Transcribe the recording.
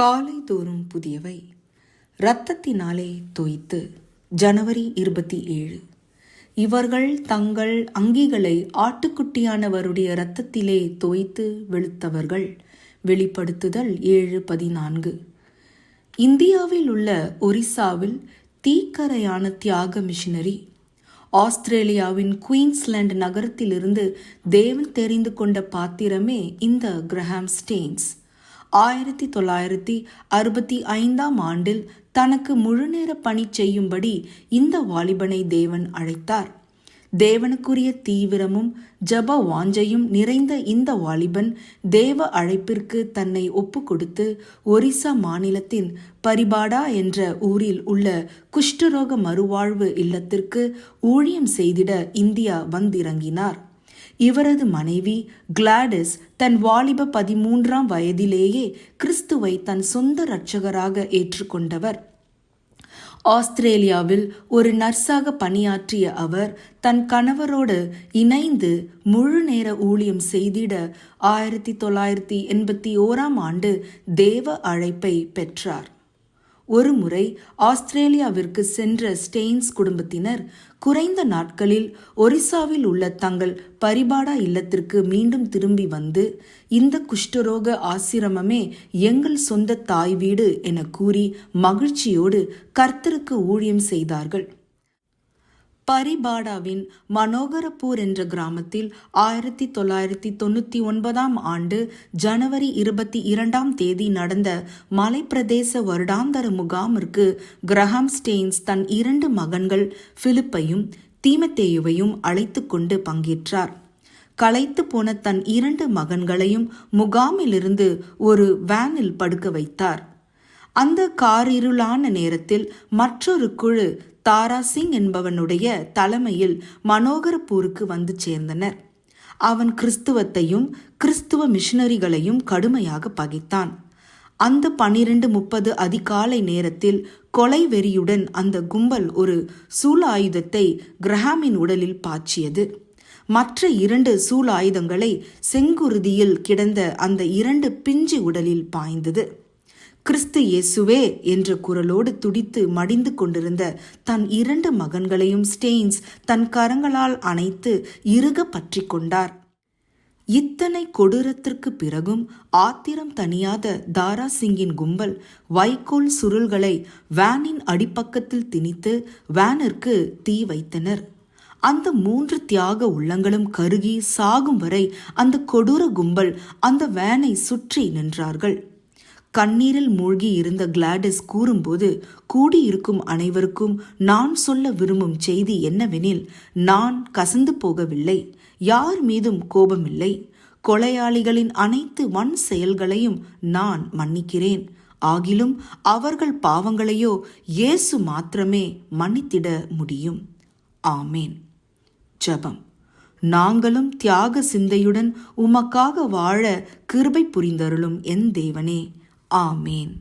காலை தோறும் புதியவை. இரத்தத்தினாலே தோய்த்து ஜனவரி இருபத்தி ஏழு. இவர்கள் தங்கள் அங்கிகளை ஆட்டுக்குட்டியானவருடைய இரத்தத்திலே தோய்த்து வெளுத்தவர்கள். வெளிப்படுத்துதல் ஏழு பதினான்கு. இந்தியாவில் உள்ள ஒரிசாவில் தீக்கரையான தியாக மிஷினரி. ஆஸ்திரேலியாவின் குயின்ஸ்லாந்து நகரத்திலிருந்து தேவன் தெரிந்து கொண்ட பாத்திரமே இந்த கிரஹாம் ஸ்டெயின்ஸ். ஆயிரத்தி தொள்ளாயிரத்தி அறுபத்தி ஐந்தாம் ஆண்டில் தனக்கு முழுநேர பணி செய்யும்படி இந்த வாலிபனை தேவன் அழைத்தார். தேவனுக்குரிய தீவிரமும் ஜப வாஞ்சையும் நிறைந்த இந்த வாலிபன் தேவ அழைப்பிற்கு தன்னை ஒப்பு கொடுத்து ஒரிசா மாநிலத்தின் பரிபாடா என்ற ஊரில் உள்ள குஷ்டரோக மறுவாழ்வு இல்லத்திற்கு ஊழியம் செய்திட இந்தியா வந்திறங்கினார். இவரது மனைவி கிளாடிஸ் தன் வாலிப பதிமூன்றாம் வயதிலேயே கிறிஸ்துவை தன் சொந்த இரட்சகராக ஏற்றுக்கொண்டவர். ஆஸ்திரேலியாவில் ஒரு நர்ஸாக பணியாற்றிய அவர் தன் கணவரோடு இணைந்து முழு நேர ஊழியம் செய்திட ஆயிரத்தி தொள்ளாயிரத்தி எண்பத்தி ஓராம் ஆண்டு தேவ அழைப்பை பெற்றார். ஒரு முறை ஆஸ்திரேலியாவிற்கு சென்ற ஸ்டெயின்ஸ் குடும்பத்தினர் குறைந்த நாட்களில் ஒரிசாவில் உள்ள தங்கள் பரிபாடா இல்லத்திற்கு மீண்டும் திரும்பி வந்து இந்த குஷ்டரோக ஆசிரமமே எங்கள் சொந்த தாய் வீடு என கூறி மகிழ்ச்சியோடு கர்த்தருக்கு ஊழியம் செய்தார்கள். பரிபாடாவின் மனோகரப்பூர் என்ற கிராமத்தில் ஆயிரத்தி தொள்ளாயிரத்தி தொண்ணூற்றி ஒன்பதாம் ஆண்டு ஜனவரி இருபத்தி இரண்டாம் தேதி நடந்த மலைப்பிரதேச வருடாந்தர முகாமிற்கு கிரஹாம் ஸ்டெயின்ஸ் தன் இரண்டு மகன்கள் பிலிப்பையும் தீமத்தேயுவையும் அழைத்து கொண்டு பங்கேற்றார். களைத்து போன தன் இரண்டு மகன்களையும் முகாமிலிருந்து ஒரு வேனில் படுக்க வைத்தார். அந்த காரிருளான நேரத்தில் மற்றொரு குழு தாரா சிங் என்பவனுடைய தலைமையில் மனோகரப்பூருக்கு வந்து சேர்ந்தனர். அவன் கிறிஸ்துவத்தையும் கிறிஸ்துவ மிஷினரிகளையும் கடுமையாக பகைத்தான். அந்த பனிரெண்டு முப்பது அதிகாலை நேரத்தில் கொலை வெறியுடன் அந்த கும்பல் ஒரு சூலாயுதத்தை கிரஹாமின் உடலில் பாய்ச்சியது. மற்ற இரண்டு சூலாயுதங்களை செங்குருதியில் கிடந்த அந்த இரண்டு பிஞ்சு உடலில் பாய்ந்தது. கிறிஸ்து இயேசுவே என்ற குரலோடு துடித்து மடிந்து கொண்டிருந்த தன் இரண்டு மகன்களையும் ஸ்டெயின்ஸ் தன் கரங்களால் அணைத்து இறுக பற்றி கொண்டார். இத்தனை கொடூரத்திற்கு பிறகும் ஆத்திரம் தணியாத தாரா சிங்கின் கும்பல் வைக்கோல் சுருள்களை வேனின் அடிப்பக்கத்தில் திணித்து வேனிற்கு தீ வைத்தனர். அந்த மூன்று தியாக உள்ளங்களும் கருகி சாகும் வரை அந்த கொடூர கும்பல் அந்த வேனை சுற்றி நின்றார்கள். கண்ணீரில் மூழ்கி இருந்த கிளாடிஸ் கூறும்போது கூடியிருக்கும் அனைவருக்கும் நான் சொல்ல விரும்பும் செய்தி என்னவெனில் நான் கசந்து போகவில்லை. யார் மீதும் கோபமில்லை. கொலையாளிகளின் அனைத்து வன் செயல்களையும் நான் மன்னிக்கிறேன். ஆகிலும் அவர்கள் பாவங்களையோ இயேசு மாத்திரமே மன்னித்திட முடியும். ஆமேன். ஜபம். நாங்களும் தியாக சிந்தையுடன் உமக்காக வாழ கிருபை புரிந்தருளும் என் தேவனே. ஆமேன்